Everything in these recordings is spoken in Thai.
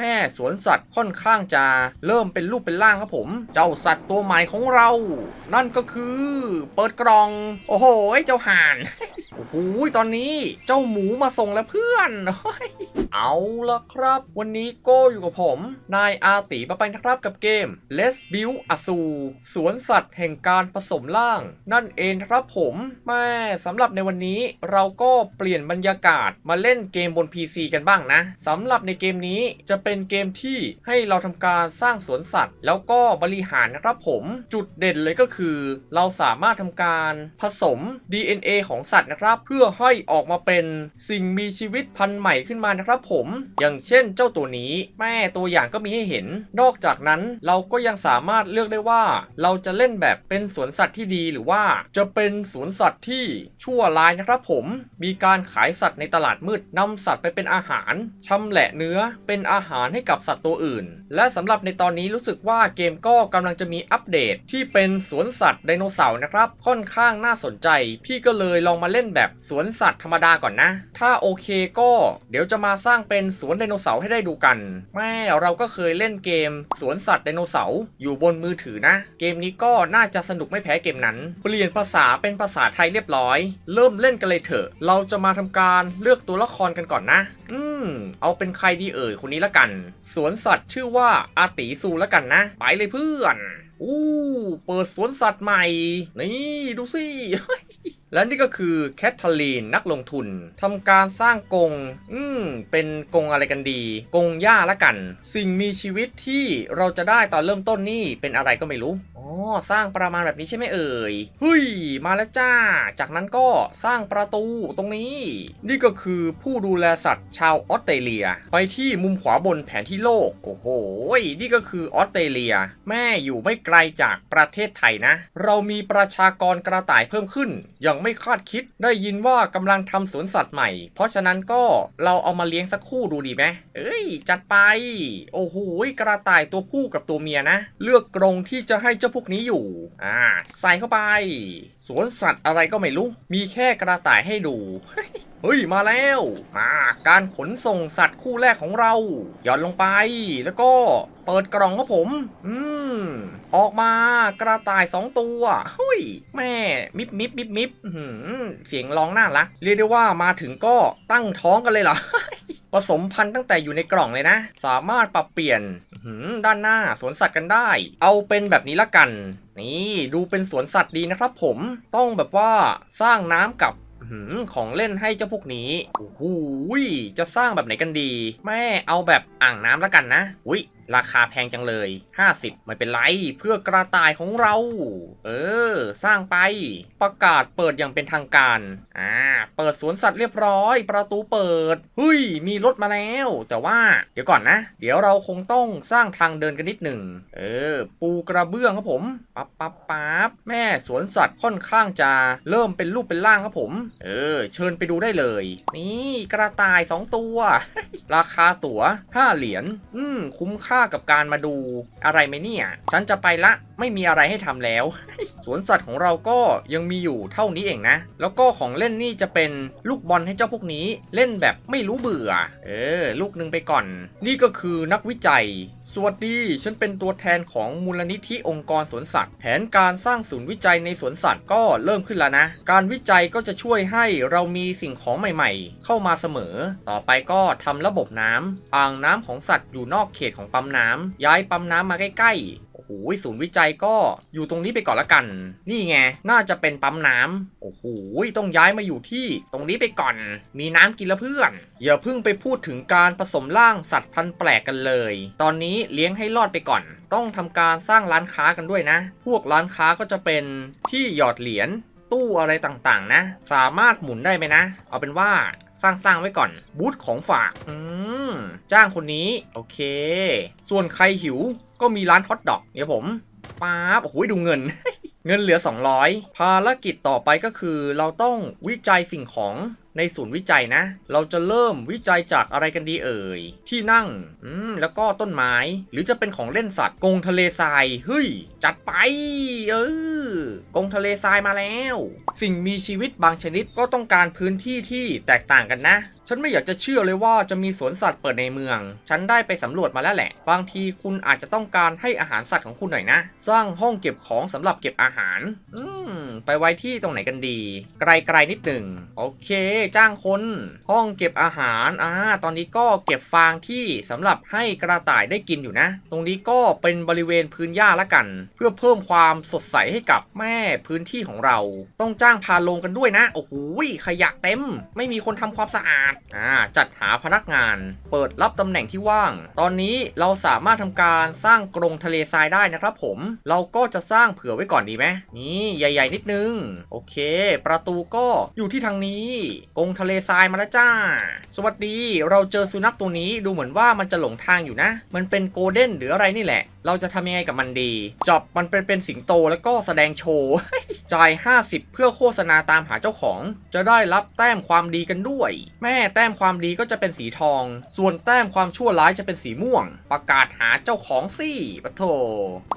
แม่สวนสัตว์ค่อนข้างจะเริ่มเป็นรูปเป็นร่างครับผม เจ้าสัตว์ตัวใหม่ของเรา นั่นก็คือ เปิดกล่อง โอ้โหเจ้าห่าน โอ้โหตอนนี้เจ้าหมูมาส่งแล้วเพื่อน เอาละครับ วันนี้โก้อยู่กับผม นายอาติมาไปนะครับกับเกม Let's Build a Zoo สวนสัตว์แห่งการผสมร่าง นั่นเองครับผมแม่สำหรับในวันนี้เราก็เปลี่ยนบรรยากาศมาเล่นเกมบน PC กันบ้างนะสำหรับในเกมนี้จะเป็นเกมที่ให้เราทำการสร้างสวนสัตว์ แล้วก็บริหารนะครับผมจุดเด่นเลยก็คือ เราสามารถทำการผสม DNA ของสัตว์นะครับเพื่อให้ออกมาเป็นสิ่งมีชีวิตพันธุ์ใหม่ขึ้นมานะครับผมอย่างเช่นเจ้าตัวนี้ แม่ตัวอย่างก็มีให้เห็น นอกจากนั้นเราก็ยังสามารถเลือกได้ว่า เราจะเล่นแบบเป็นสวนสัตว์ที่ดีหรือว่าจะเป็นสวนสัตว์ที่ชั่วร้ายนะครับผมมีการขายสัตว์ในตลาดมืดนำสัตว์ไปเป็นอาหารชำแหละเนื้อเป็นอาหารให้กับสัตว์ตัวอื่น และสำหรับในตอนนี้รู้สึกว่าเกมก็กำลังจะมีอัปเดตที่เป็นสวนสัตว์ไดโนเสาร์นะครับค่อนข้างน่าสนใจ พี่ก็เลยลองมาเล่นแบบสวนสัตว์ธรรมดาก่อนนะ ถ้าโอเคก็เดี๋ยวจะมาสร้างเป็นสวนไดโนเสาร์ให้ได้ดูกัน แม่เราก็เคยเล่นเกมสวนสัตว์ไดโนเสาร์อยู่บนมือถือนะ เกมนี้ก็น่าจะสนุกไม่แพ้เกมนั้น เปลี่ยนภาษาเป็นภาษาไทยเรียบร้อย เริ่มเล่นกันเลยเถอะ เราจะมาทำการเลือกตัวละครกันก่อนนะ อืม เอาเป็นใครดีเอ่ยคนนี้ละกัน สวนสัตว์ชื่อว่าอาติซูละกันนะ ไปเลยเพื่อน อู้เปิดสวนสัตว์ใหม่ นี่ดูสิและนี่ก็คือแคทเธอรีนนักลงทุนทำการสร้างกรงอืมเป็นกรงอะไรกันดีกรงหญ้าละกัน สิ่งมีชีวิตที่เราจะได้ตอนเริ่มต้นนี่เป็นอะไรก็ไม่รู้ สร้างประมาณแบบนี้ใช่ไหมเอ่ยเฮ้ย มาแล้วจ้า จากนั้นก็สร้างประตูตรงนี้ นี่ก็คือผู้ดูแลสัตว์ชาวออสเตรเลีย ไปที่มุมขวาบนแผนที่โลก โอ้โห นี่ก็คือออสเตรเลีย แม่อยู่ไม่ไกลจากประเทศไทยนะ เรามีประชากรกระต่ายเพิ่มขึ้นอย่างไม่คาดคิด ได้ยินว่ากำลังทำสวนสัตว์ใหม่ เพราะฉะนั้นก็เราเอามาเลี้ยงสักคู่ดูดีไหมเอ้ย จัดไป โอ้โห กระต่ายตัวผู้กับตัวเมียนะ เลือกกรงที่จะให้เจ้าพวกนี้อยู่ อ่า ใส่เข้าไป สวนสัตว์อะไรก็ไม่รู้ มีแค่กระต่ายให้ดู เฮ้ย มาแล้ว มาการขนส่งสัตว์คู่แรกของเรา หย่อนลงไป แล้วก็เปิดกล่องครับผม อืม ออกมากระต่ายสองตัวเฮ้ย แม่ มิบมิบมิบมิบเสียงร้องน่ารัก เรียกได้ว่ามาถึงก็ตั้งท้องกันเลยเหรอ ผสมพันธุ์ตั้งแต่อยู่ในกล่องเลยนะ สามารถปรับเปลี่ยนด้านหน้าสวนสัตว์กันได้ เอาเป็นแบบนี้ละกัน นี่ดูเป็นสวนสัตว์ดีนะครับผมต้องแบบว่าสร้างน้ำกับของเล่นให้เจ้าพวกนี้โอ้โหจะสร้างแบบไหนกันดี แม่เอาแบบอ่างน้ำแล้วกันนะอุ้ยราคาแพงจังเลย 50 ไม่เป็นไร เพื่อกระต่ายของเรา เออ สร้างไป ประกาศเปิดอย่างเป็นทางการ อ่า เปิดสวนสัตว์เรียบร้อย ประตูเปิดเฮ้ย มีรถมาแล้ว แต่ว่า เดี๋ยวก่อนนะ เดี๋ยวเราคงต้องสร้างทางเดินกันนิดหนึ่ง เออ ปูกระเบื้องครับผม ปั๊บปั๊บปั๊บแม่สวนสัตว์ค่อนข้างจะเริ่มเป็นรูปเป็นร่างครับผม เออ เชิญไปดูได้เลย นี่กระต่าย 2 ตัว ราคาตั๋ว5เหรียญ อืม คุ้มค่ากับการมาดูอะไรไหมเนี่ย ฉันจะไปละไม่มีอะไรให้ทำแล้ว สวนสัตว์ของเราก็ยังมีอยู่เท่านี้เองนะ แล้วก็ของเล่นนี่จะเป็นลูกบอลให้เจ้าพวกนี้เล่นแบบไม่รู้เบื่อ เออ ลูกหนึ่งไปก่อน นี่ก็คือนักวิจัย สวัสดี ฉันเป็นตัวแทนของมูลนิธิองค์กรสวนสัตว์ แผนการสร้างศูนย์วิจัยในสวนสัตว์ก็เริ่มขึ้นแล้วนะ การวิจัยก็จะช่วยให้เรามีสิ่งของใหม่ ๆ เข้ามาเสมอ ต่อไปก็ทำระบบน้ำอ่างน้ำของสัตว์อยู่นอกเขตของปั๊มน้ำย้ายปั๊มน้ำมาใกล้ๆโอ้โหศูนย์วิจัยก็อยู่ตรงนี้ไปก่อนละกัน นี่ไง น่าจะเป็นปั๊มน้ำโอ้โหต้องย้ายมาอยู่ที่ตรงนี้ไปก่อน มีน้ำกินล้วเพื่อน อย่าเพิ่งไปพูดถึงการผสมร่างสัตว์พันธุ์แปลกกันเลย ตอนนี้เลี้ยงให้รอดไปก่อน ต้องทำการสร้างร้านค้ากันด้วยนะ พวกร้านค้าก็จะเป็นที่หยอดเหรียญตู้อะไรต่างๆ นะ สามารถหมุนได้ไหมนะ เอาเป็นว่าสร้างๆไว้ก่อนบูธของฝากอืม จ้างคนนี้ โอเค ส่วนใครหิวก็มีร้านฮอทดอกเดี๋ยวผมป๊าบโอ้โหดูเงิน เงินเหลือ 200 ภารกิจต่อไปก็คือเราต้องวิจัยสิ่งของในศูนย์วิจัยนะ เราจะเริ่มวิจัยจากอะไรกันดีเอ่ย ที่นั่ง อืม แล้วก็ต้นไม้ หรือจะเป็นของเล่นสัตว์ กงทะเลทราย เฮ้ย จัดไป เออ กงทะเลทรายมาแล้ว สิ่งมีชีวิตบางชนิดก็ต้องการพื้นที่ที่แตกต่างกันนะ ฉันไม่อยากจะเชื่อเลยว่าจะมีสวนสัตว์เปิดในเมือง ฉันได้ไปสำรวจมาแล้วแหละ บางทีคุณอาจจะต้องการให้อาหารสัตว์ของคุณหน่อยนะ สร้างห้องเก็บของสำหรับเก็บอาหาร อืม ไปไว้ที่ตรงไหนกันดี ไกลๆนิดหนึ่ง โอเค จ้างคน ห้องเก็บอาหาร อ่า ตอนนี้ก็เก็บฟางที่สำหรับให้กระต่ายได้กินอยู่นะ ตรงนี้ก็เป็นบริเวณพื้นหญ้าละกัน เพื่อเพิ่มความสดใสให้กับแม่พื้นที่ของเราต้องจ้างพาลงกันด้วยนะ โอ้โหขยะเต็ม ไม่มีคนทำความสะอาดอ่าจัดหาพนักงาน เปิดรับตำแหน่งที่ว่าง ตอนนี้เราสามารถทำการสร้างกรงทะเลทรายได้นะครับผม เราก็จะสร้างเผื่อไว้ก่อนดีไหมนี่ใหญ่ ๆ นิดนึง โอเค ประตูก็อยู่ที่ทางนี้ กรงทะเลทรายมาแล้วจ้า สวัสดี เราเจอสุนัขตัวนี้ดูเหมือนว่ามันจะหลงทางอยู่นะ มันเป็นโกลเด้นหรืออะไรนี่แหละ เราจะทำยังไงกับมันดี จับมันเป็นเป็นสิงโตแล้วก็แสดงโชว์จ่าย 50 เพื่อโฆษณาตามหาเจ้าของ จะได้รับแต้มความดีกันด้วย แม่แต้มความดีก็จะเป็นสีทอง ส่วนแต้มความชั่วร้ายจะเป็นสีม่วง ประกาศหาเจ้าของสิปะโถ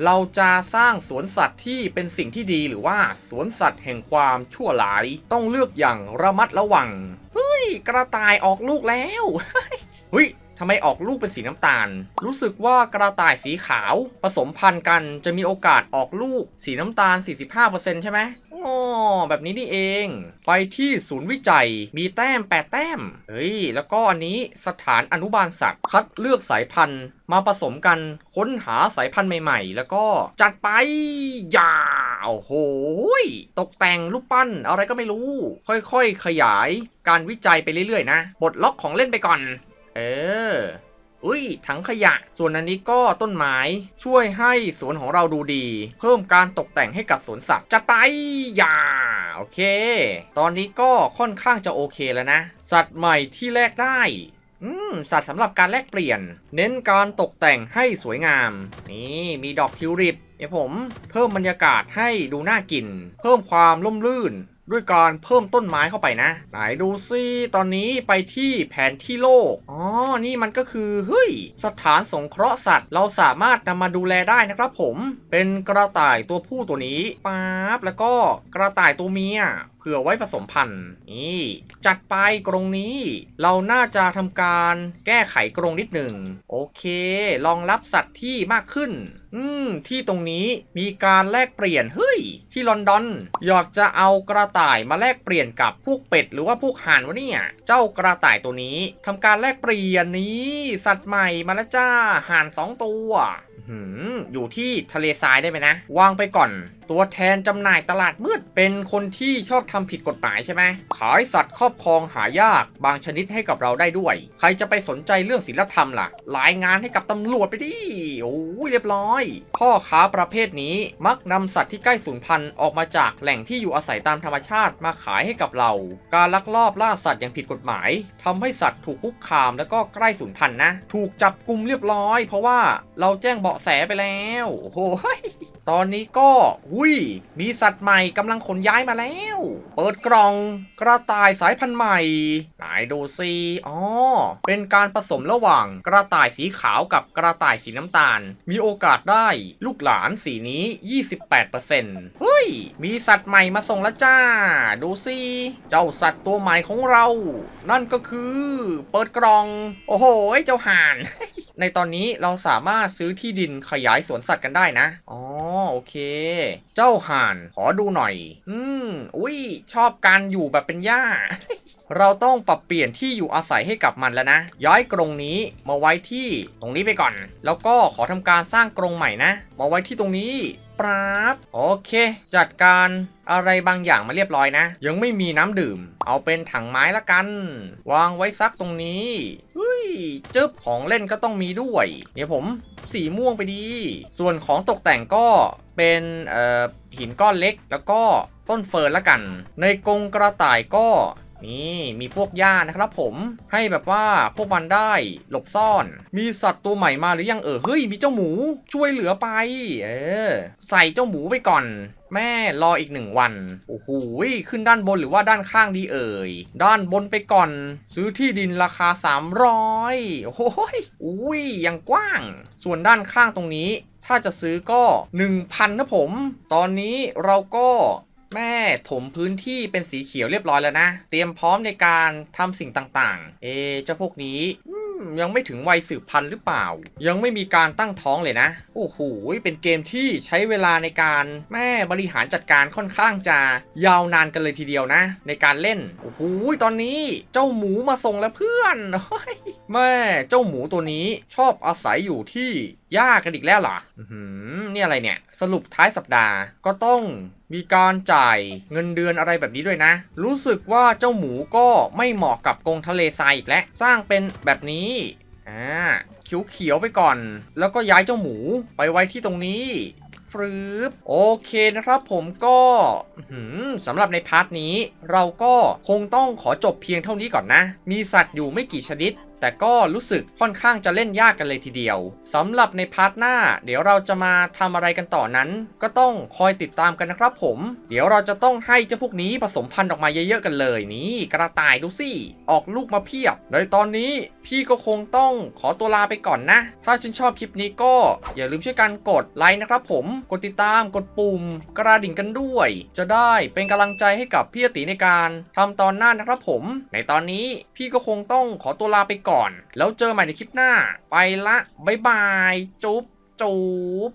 เราจะสร้างสวนสัตว์ที่เป็นสิ่งที่ดีหรือว่าสวนสัตว์แห่งความชั่วร้ายต้องเลือกอย่างระมัดระวังเฮ้ยกระต่ายออกลูกแล้วเฮ้ย ทำไมออกลูกเป็นสีน้ำตาล รู้สึกว่ากระต่ายสีขาวผสมพันธุ์กันจะมีโอกาสออกลูกสีน้ำตาล 45%ใช่ไหมอ๋อแบบนี้นี่เอง ไปที่ศูนย์วิจัยมีแต้ม 8 แต้ม เฮ้ย แล้วก็อันนี้สถานอนุบาลสัตว์คัดเลือกสายพันธุ์ มาผสมกันค้นหาสายพันธุ์ใหม่ๆ แล้วก็จัดไปยาโอ้โหยตกแต่งรูปปั้นอะไรก็ไม่รู้ ค่อยๆ ขยายการวิจัยไปเรื่อยๆ นะปลดล็อกของเล่นไปก่อน เออ อุ้ย ถังขยะ ส่วนอันนี้ก็ต้นไม้ช่วยให้สวนของเราดูดี เพิ่มการตกแต่งให้กับสวนสัตว์จัดไปอย่าโอเค ตอนนี้ก็ค่อนข้างจะโอเคแล้วนะ สัตว์ใหม่ที่แลกได้อืมสัตว์สำหรับการแลกเปลี่ยน เน้นการตกแต่งให้สวยงาม นี่มีดอกทิวลิป เดี๋ยวผมเพิ่มบรรยากาศให้ดูน่ากิน เพิ่มความร่มรื่น ด้วยการเพิ่มต้นไม้เข้าไปนะ ไหนดูซิตอนนี้ไปที่แผนที่โลก อ๋อ นี่มันก็คือ เฮ้ย สถานสงเคราะห์สัตว์ เราสามารถนำมาดูแลได้นะครับผม เป็นกระต่ายตัวผู้ตัวนี้ป๊าบแล้วก็กระต่ายตัวเมีย ผื่อไว้ผสมพันธุ์นี่จัดไปกรงนี้ เราน่าจะทำการแก้ไขกรงนิดหนึ่งโอเครองรับสัตว์ที่มากขึ้น อืม ที่ตรงนี้มีการแลกเปลี่ยนเฮ้ย ที่ลอนดอนอยากจะเอากระต่ายมาแลกเปลี่ยนกับพวกเป็ด หรือว่าพวกห่านวะเนี่ยเจ้ากระต่ายตัวนี้ทำการแลกเปลี่ยนนี้สัตว์ใหม่มาแล้วจ้าห่านสองตัวอยู่ที่ทะเลทรายได้ไหมนะ วางไปก่อน ตัวแทนจำหน่ายตลาดมืด เป็นคนที่ชอบทำผิดกฎหมายใช่ไหมขายสัตว์ครอบครองหายากบางชนิดให้กับเราได้ด้วย ใครจะไปสนใจเรื่องศีลธรรมล่ะรายงานให้กับตำรวจไปดิโอ้ยเรียบร้อย พ่อค้าประเภทนี้มักนำสัตว์ที่ใกล้สูญพันธุ์ออกมาจากแหล่งที่อยู่อาศัยตามธรรมชาติมาขายให้กับเรา การลักลอบล่าสัตว์อย่างผิดกฎหมายทำให้สัตว์ถูกคุกคามแล้วก็ใกล้สูญพันธุ์นะ ถูกจับกลุ่มเรียบร้อย เพราะว่าเราแจ้งเบาะแสไปแล้วโอ้โห ตอนนี้ก็อุ้ยมีสัตว์ใหม่กำลังขนย้ายมาแล้ว เปิดกล่องกระต่ายสายพันธุ์ใหม่ไหนดูซิอ๋อเป็นการผสมระหว่างกระต่ายสีขาวกับกระต่ายสีน้ำตาล มีโอกาสได้ลูกหลานสีนี้ 28%เฮ้ย มีสัตว์ใหม่มาส่งแล้วจ้า ดูซิเจ้าสัตว์ตัวใหม่ของเรา นั่นก็คือ เปิดกล่อง โอ้โหเจ้าห่าน ในตอนนี้เราสามารถซื้อที่ดินขยายสวนสัตว์กันได้นะ อ๋อ โอเค เจ้าห่านขอดูหน่อย อืม อุ้ย ชอบการอยู่แบบเป็นหญ้า เราต้องปรับเปลี่ยนที่อยู่อาศัยให้กับมันแล้วนะ ย้ายกรงนี้มาไว้ที่ตรงนี้ไปก่อน แล้วก็ขอทำการสร้างกรงใหม่นะ มาไว้ที่ตรงนี้ปราบโอเค จัดการอะไรบางอย่างมาเรียบร้อยนะ ยังไม่มีน้ำดื่ม เอาเป็นถังไม้ละกัน วางไว้ซักตรงนี้ จึ๊บของเล่นก็ต้องมีด้วย เดี๋ยวผมสีม่วงไปดี ส่วนของตกแต่งก็เป็นหินก้อนเล็กแล้วก็ต้นเฟิร์นละกัน ในกรงกระต่ายก็ นี่มีพวกหญ้านะครับผมให้แบบว่าพวกมันได้หลบซ่อน มีสัตว์ตัวใหม่มาหรือยังเออเฮ้ยมีเจ้าหมูช่วยเหลือไปเออใส่เจ้าหมูไปก่อน แม่รออีกหนึ่งวันโอ้โหขึ้นด้านบนหรือว่าด้านข้างดีเอ่ยด้านบนไปก่อน ซื้อที่ดินราคา 300โอ้โหยอุ้ยยังกว้าง ส่วนด้านข้างตรงนี้ถ้าจะซื้อก็ 1,000นะผม ตอนนี้เราก็ แม่ถมพื้นที่เป็นสีเขียวเรียบร้อยแล้วนะ เตรียมพร้อมในการทำสิ่งต่างๆ เอเจ้าพวกนี้ยังไม่ถึงวัยสืบพันธุ์หรือเปล่า ยังไม่มีการตั้งท้องเลยนะ โอ้โห เป็นเกมที่ใช้เวลาในการแม่บริหารจัดการค่อนข้างจะยาวนานกันเลยทีเดียวนะ ในการเล่น โอ้โห ตอนนี้เจ้าหมูมาส่งแล้วเพื่อนแม่เจ้าหมูตัวนี้ชอบอาศัยอยู่ที่หญ้ากันอีกแล้วเหรออื้อหือนี่อะไรเนี่ย สรุปท้ายสัปดาห์ก็ต้องมีการจ่ายเงินเดือนอะไรแบบนี้ด้วยนะ รู้สึกว่าเจ้าหมูก็ไม่เหมาะกับกรงทะเลทรายอีกแล้วสร้างเป็นแบบนี้อ่าเขียวๆไปก่อน แล้วก็ย้ายเจ้าหมูไปไว้ที่ตรงนี้ฟรึบโอเคนะครับผมก็หือสำหรับในพาร์ทนี้ เราก็คงต้องขอจบเพียงเท่านี้ก่อนนะ มีสัตว์อยู่ไม่กี่ชนิด แต่ก็รู้สึกค่อนข้างจะเล่นยากกันเลยทีเดียวสำหรับในพาร์ทหน้า เดี๋ยวเราจะมาทำอะไรกันต่อนั้น ก็ต้องคอยติดตามกันนะครับผม เดี๋ยวเราจะต้องให้เจ้าพวกนี้ผสมพันธุ์ออกมาเยอะๆกันเลยนี่กระต่ายดูสิออกลูกมาเพียบ ในตอนนี้พี่ก็คงต้องขอตัวลาไปก่อนนะ ถ้าชื่นชอบคลิปนี้ก็อย่าลืมช่วยกันกดไลค์นะครับผมกดติดตามกดปุ่ม กระดิ่งกันด้วย จะได้เป็นกำลังใจให้กับพี่อติในการทำตอนหน้านะครับผม ในตอนนี้พี่ก็คงต้องขอตัวลาไปก่อน แล้วเจอใหม่ในคลิปหน้า ไปละ บ๊ายบาย จุ๊บจุ๊บ